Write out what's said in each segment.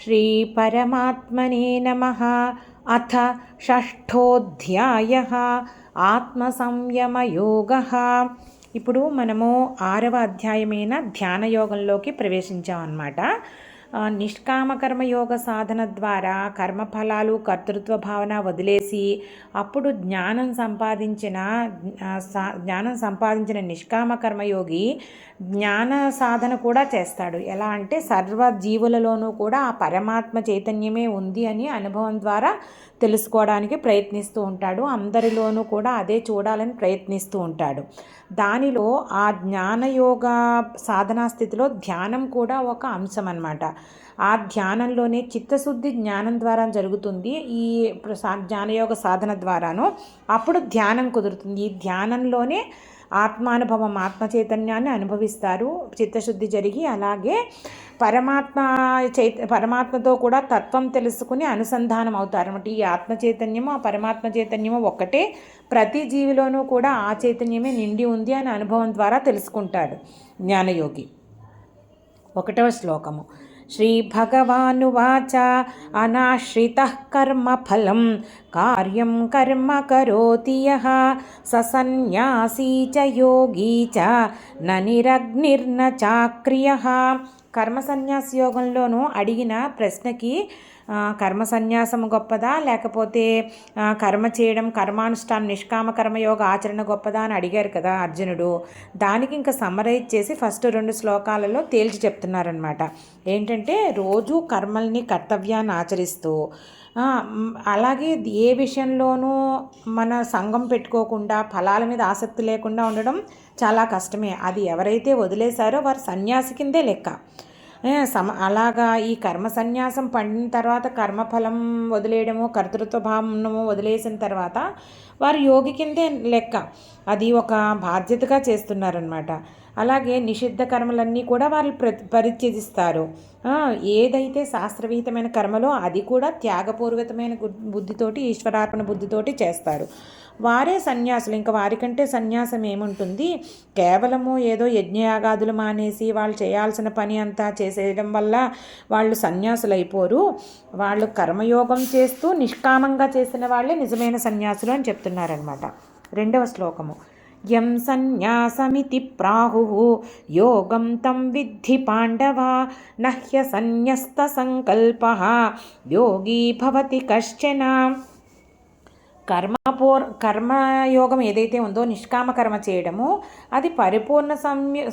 श्रीपरमात्मने नमः अथ షష్ఠోధ్యాయ ఆత్మసంయమయోగ ఇప్పుడు మనము ఆరవ అధ్యాయమైన ధ్యాన యోగంలోకి ప్రవేశించామన్నమాట ఆ, నిష్కామ కర్మయోగ సాధన ద్వారా కర్మఫలాలు కర్తృత్వ భావన వదిలేసి అప్పుడు జ్ఞానం సంపాదించిన సా- జ్ఞానం సంపాదించిన నిష్కామ కర్మయోగి జ్ఞాన సాధన కూడా చేస్తాడు. ఎలా అంటే సర్వ జీవులలోనూ కూడా ఆ పరమాత్మ చైతన్యమే ఉంది అని అనుభవం ద్వారా తెలుసుకోవడానికి ప్రయత్నిస్తూ ఉంటాడు. అందరిలోనూ కూడా అదే చూడాలని ప్రయత్నిస్తూ ఉంటాడు. దానిలో ఆ జ్ఞానయోగ సాధనా స్థితిలో ధ్యానం కూడా ఒక అంశం అనమాట ఆ ధ్యానంలోనే చిత్తశుద్ధి జ్ఞానం ద్వారా జరుగుతుంది. ఈ జ్ఞానయోగ సాధన ద్వారాను అప్పుడు ధ్యానం కుదురుతుంది. ఈ ధ్యానంలోనే ఆత్మానుభవం ఆత్మ చైతన్యాన్ని అనుభవిస్తారు. చిత్తశుద్ధి జరిగి అలాగే పరమాత్మ చైత పరమాత్మతో కూడా తత్వం తెలుసుకుని అనుసంధానం అవుతారు అనమాట ఈ ఆత్మ చైతన్యము ఆ పరమాత్మ చైతన్యము ఒక్కటే. ప్రతి జీవిలోనూ కూడా ఆ చైతన్యమే నిండి ఉంది అని అనుభవం ద్వారా తెలుసుకుంటాడు జ్ఞానయోగి. ఒకటవ శ్లోకము. శ్రీభగవానువాచ అనాశ్రిత కర్మఫలం కార్యం కర్మ కరోతి యః స సన్యాసీ చ యోగీ చ న నిరగ్నిర్న చాక్రియ కర్మ సన్యాస యోగంలోనూ అడిగిన ప్రశ్నకి కర్మ సన్యాసం గొప్పదా? లేకపోతే కర్మ చేయడం కర్మానుష్ఠానం నిష్కామ కర్మయోగ ఆచరణ గొప్పదా అని అడిగారు కదా అర్జునుడు. దానికి ఇంకా సమ్మరైజ్ చేసి ఫస్ట్ రెండు శ్లోకాలలో తేల్చి చెప్తున్నారనమాట ఏంటంటే రోజు కర్మల్ని కర్తవ్యాన్ని ఆచరిస్తూ అలాగే ఏ విషయంలోనూ మన సంఘం పెట్టుకోకుండా ఫలాల మీద ఆసక్తి లేకుండా ఉండడం చాలా కష్టమే. అది ఎవరైతే వదిలేశారో వారు సన్యాసి కిందే లెక్క. సమ అలాగా ఈ కర్మ సన్యాసం పండిన తర్వాత కర్మఫలం వదిలేయడము కర్తృత్వ భావము వదిలేసిన తర్వాత వారు యోగి కిందే లెక్క. అది ఒక బాధ్యతగా చేస్తున్నారనమాట అలాగే నిషిద్ధ కర్మలన్నీ కూడా వాళ్ళు ప్ర పరిత్యజిస్తారు. ఏదైతే శాస్త్రవిహితమైన కర్మలో అది కూడా త్యాగపూర్వకమైన బుద్ధితోటి ఈశ్వరార్పణ బుద్ధితోటి చేస్తారు. వారే సన్యాసులు. ఇంకా వారికంటే సన్యాసం ఏముంటుంది? కేవలము ఏదో యజ్ఞయాగాదులు మానేసి వాళ్ళు చేయాల్సిన పని అంతా చేసేయడం వల్ల వాళ్ళు సన్యాసులు అయిపోరు వాళ్ళు కర్మయోగం చేస్తూ నిష్కామంగా చేసిన వాళ్ళే నిజమైన సన్యాసులు అని చెప్తున్నారనమాట రెండవ శ్లోకము. यं सन्न्यासमिति प्राहुः। योगं तं विद्धि पाण्डवा न ह्यसन्न्यस्तसङ्कल्पः। योगी भवति कश्चन। కర్మపూర్ కర్మయోగం ఏదైతే ఉందో నిష్కామ కర్మ చేయడము అది పరిపూర్ణ సంయ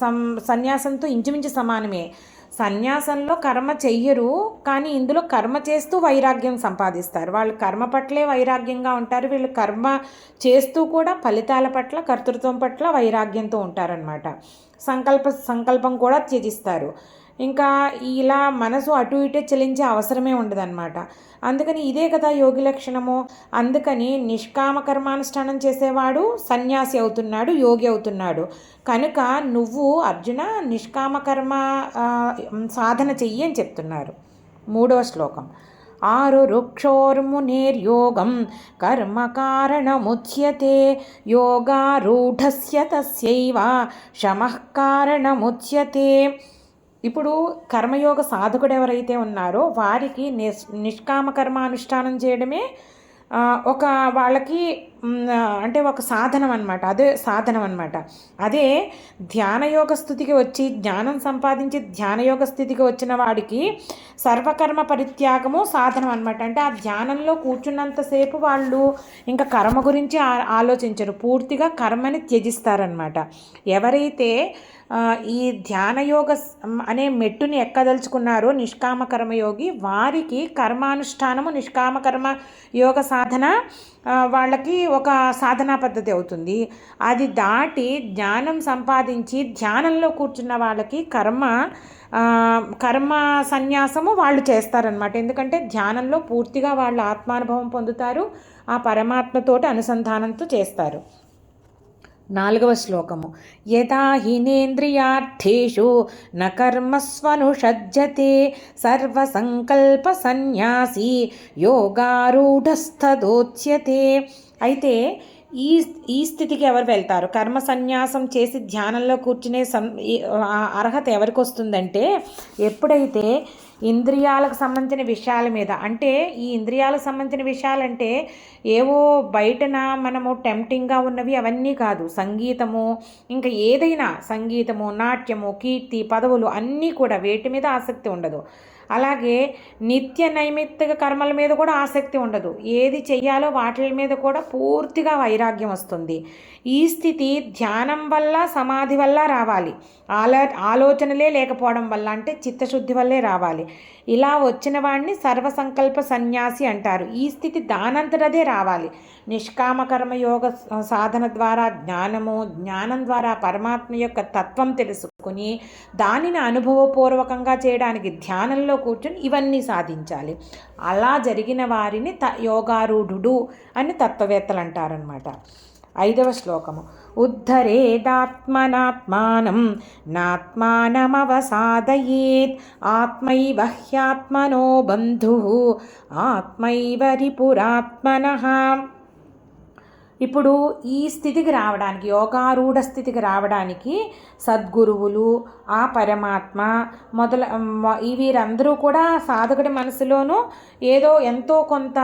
సం- సన్యాసంతో ఇంచుమించు సమానమే. సన్యాసంలో కర్మ చెయ్యరు కానీ ఇందులో కర్మ చేస్తూ వైరాగ్యం సంపాదిస్తారు. వాళ్ళు కర్మ పట్లే వైరాగ్యంగా ఉంటారు. వీళ్ళు కర్మ చేస్తూ కూడా ఫలితాల పట్ల కర్తృత్వం పట్ల వైరాగ్యంతో ఉంటారనమాట సంకల్ప సంకల్పం కూడా త్యజిస్తారు. ఇంకా ఇలా మనసు అటు ఇటే చెలించే అవసరమే ఉండదన్నమాట. అందుకని ఇదే కదా యోగి లక్షణము. అందుకని నిష్కామ కర్మానుష్ఠానం చేసేవాడు సన్యాసి అవుతున్నాడు యోగి అవుతున్నాడు. కనుక నువ్వు అర్జున నిష్కామ కర్మ సాధన చెయ్యి అని చెప్తున్నారు. మూడవ శ్లోకం. ఆరు రుక్షోర్మునేర్యోగం కర్మ కారణముచ్యతే యోగారూఢస్య తస్యైవ శమః కారణముచ్యతే. ఇప్పుడు కర్మయోగ సాధకుడు ఎవరైతే ఉన్నారో వారికి నిష్ నిష్కామ కర్మ అనుష్ఠానం చేయడమే ఒక వాళ్ళకి అంటే ఒక సాధనం అనమాట అదే సాధనం అనమాట అదే ధ్యానయోగ స్థితికి వచ్చి జ్ఞానం సంపాదించి ధ్యానయోగ స్థితికి వచ్చిన వాడికి సర్వకర్మ పరిత్యాగము సాధనం అనమాట అంటే ఆ ధ్యానంలో కూర్చున్నంతసేపు వాళ్ళు ఇంకా కర్మ గురించి ఆలోచించరు. పూర్తిగా కర్మని త్యజిస్తారనమాట ఎవరైతే ఈ ధ్యానయోగ అనే మెట్టుని ఎక్కదలుచుకున్నారో నిష్కామ కర్మయోగి వారికి కర్మానుష్ఠానము నిష్కామ కర్మ యోగ సాధన వాళ్ళకి ఒక సాధనా పద్ధతి అవుతుంది. అది దాటి జ్ఞానం సంపాదించి ధ్యానంలో కూర్చున్న వాళ్ళకి కర్మ కర్మ సన్యాసము వాళ్ళు చేస్తారనమాట ఎందుకంటే ధ్యానంలో పూర్తిగా వాళ్ళు ఆత్మానుభవం పొందుతారు ఆ పరమాత్మతోటి అనుసంధానంతో చేస్తారు. నాలుగవ శ్లోకము. యదా హినేంద్రియార్థేషు న కర్మస్వనుషజ్జతే సర్వసంకల్ప సన్యాసి యోగారూఢస్థదోచ్యతే అయితే ఈ ఈ స్థితికి ఎవరు వెళ్తారు? కర్మ సన్యాసం చేసి ధ్యానంలో కూర్చునే సం అర్హత ఎవరికి వస్తుందంటే ఎప్పుడైతే ఇంద్రియాలకు సంబంధించిన విషయాల మీద అంటే ఈ ఇంద్రియాలకు సంబంధించిన విషయాలంటే ఏవో బయటన మనము టెంప్టింగ్గా ఉన్నవి అవన్నీ కాదు. సంగీతము ఇంకా ఏదైనా సంగీతము నాట్యము కీర్తి పదవులు అన్నీ కూడా వేటి మీద ఆసక్తి ఉండదు. అలాగే నిత్య నైమిత్తిక కర్మల మీద కూడా ఆసక్తి ఉండదు. ఏది చెయ్యాలో వాటి మీద కూడా పూర్తిగా వైరాగ్యం వస్తుంది. ఈ స్థితి ధ్యానం వల్ల సమాధి వల్ల రావాలి. ఆలో ఆలోచనలే లేకపోవడం వల్ల అంటే చిత్తశుద్ధి వల్లే రావాలి. ఇలా వచ్చిన వాడిని సర్వసంకల్ప సన్యాసి అంటారు. ఈ స్థితి దానంతటదే రావాలి. నిష్కామకర్మ యోగ సాధన ద్వారా జ్ఞానము జ్ఞానం ద్వారా పరమాత్మ యొక్క తత్వం తెలుసు. కొని దానిని అనుభవపూర్వకంగా చేయడానికి ధ్యానంలో కూర్చొని ఇవన్నీ సాధించాలి. అలా జరిగిన వారిని త యోగారూఢుడు అని తత్వవేత్తలు అంటారనమాట ఐదవ శ్లోకము. ఉద్ధరేదాత్మనాత్మానం నాత్మానమవసాదయేత్ ఆత్మైవ హ్యాత్మనో బంధు ఆత్మైవ రిపురాత్మన. ఇప్పుడు ఈ స్థితికి రావడానికి యోగారూఢ స్థితికి రావడానికి సద్గురువులు ఆ పరమాత్మ మొదల వీరందరూ కూడా సాధకుడి మనసులోనూ ఏదో ఎంతో కొంత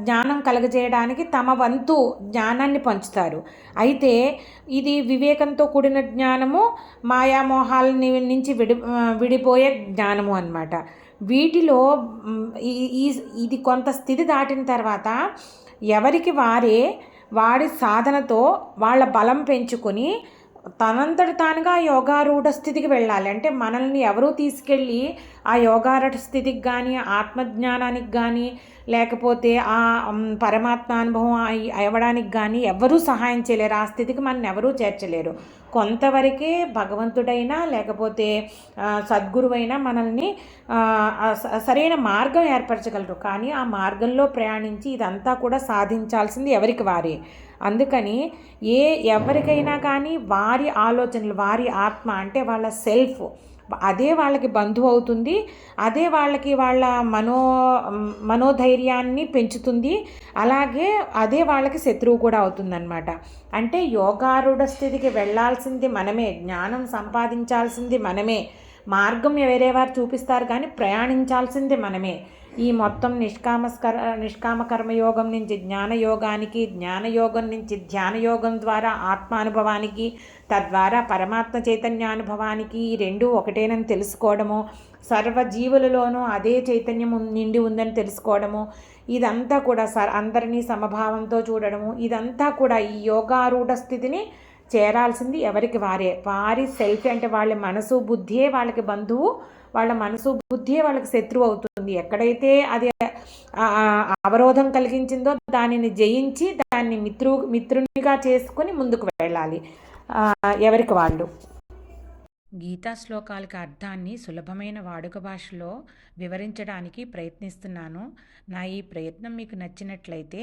జ్ఞానం కలగజేయడానికి తమ వంతు జ్ఞానాన్ని పంచుతారు. అయితే ఇది వివేకంతో కూడిన జ్ఞానము మాయామోహాల నుంచి విడి విడిపోయే జ్ఞానము అనమాట వీటిలో ఈ ఇది కొంత స్థితి దాటిన తర్వాత ఎవరికి వారే వాడి సాధనతో వాళ్ళ బలం పెంచుకొని తనంతటి తానుగా యోగారూఢ స్థితికి వెళ్ళాలి. అంటే మనల్ని ఎవరూ తీసుకెళ్ళి ఆ యోగారూఢ స్థితికి కానీ ఆత్మజ్ఞానానికి కానీ లేకపోతే ఆ పరమాత్మ అనుభవం అవ్వడానికి కానీ ఎవరూ సహాయం చేయలేరు. ఆ స్థితికి మనల్ని ఎవరూ చేర్చలేరు. కొంతవరకే భగవంతుడైనా లేకపోతే సద్గురువైనా మనల్ని సరైన మార్గం ఏర్పరచగలరు. కానీ ఆ మార్గంలో ప్రయాణించి ఇదంతా కూడా సాధించాల్సింది ఎవరికి వారే. అందుకని ఏ ఎవరికైనా కానీ వారి ఆలోచనలు వారి ఆత్మ అంటే వాళ్ళ సెల్ఫ్. అదే వాళ్ళకి బంధువు అవుతుంది అదే వాళ్ళకి వాళ్ళ మనో మనోధైర్యాన్ని పెంచుతుంది అలాగే అదే వాళ్ళకి శత్రువు కూడా అవుతుందన్నమాట. అంటే యోగారూఢ స్థితికి వెళ్ళాల్సింది మనమే జ్ఞానం సంపాదించాల్సింది మనమే. మార్గం వేరే వారు చూపిస్తారు కానీ ప్రయాణించాల్సింది మనమే. ఈ మొత్తం నిష్కామస్కర నిష్కామ కర్మయోగం నుంచి జ్ఞానయోగానికి జ్ఞానయోగం నుంచి ధ్యానయోగం ద్వారా ఆత్మానుభవానికి తద్వారా పరమాత్మ చైతన్యానుభవానికి ఈ రెండు ఒకటేనని తెలుసుకోవడము సర్వజీవులలోనూ అదే చైతన్యం నిండి ఉందని తెలుసుకోవడము ఇదంతా కూడా సర్ అందరినీ సమభావంతో చూడడము ఇదంతా కూడా ఈ యోగారూఢ స్థితిని చేరాల్సింది ఎవరికి వారే. వారి సెల్ఫ్ అంటే వాళ్ళ మనసు బుద్ధియే వాళ్ళకి బంధువు వాళ్ళ మనసు బుద్ధియే వాళ్ళకి శత్రువు అవుతుంది. ఎక్కడైతే అది అవరోధం కలిగించిందో దానిని జయించి దాన్ని మిత్రు మిత్రునిగా చేసుకుని ముందుకు వెళ్ళాలి. ఎవరికి వాళ్ళు? గీతా శ్లోకాలకు అర్థాన్ని సులభమైన వాడుక భాషలో వివరించడానికి ప్రయత్నిస్తున్నాను. నా ఈ ప్రయత్నం మీకు నచ్చినట్లయితే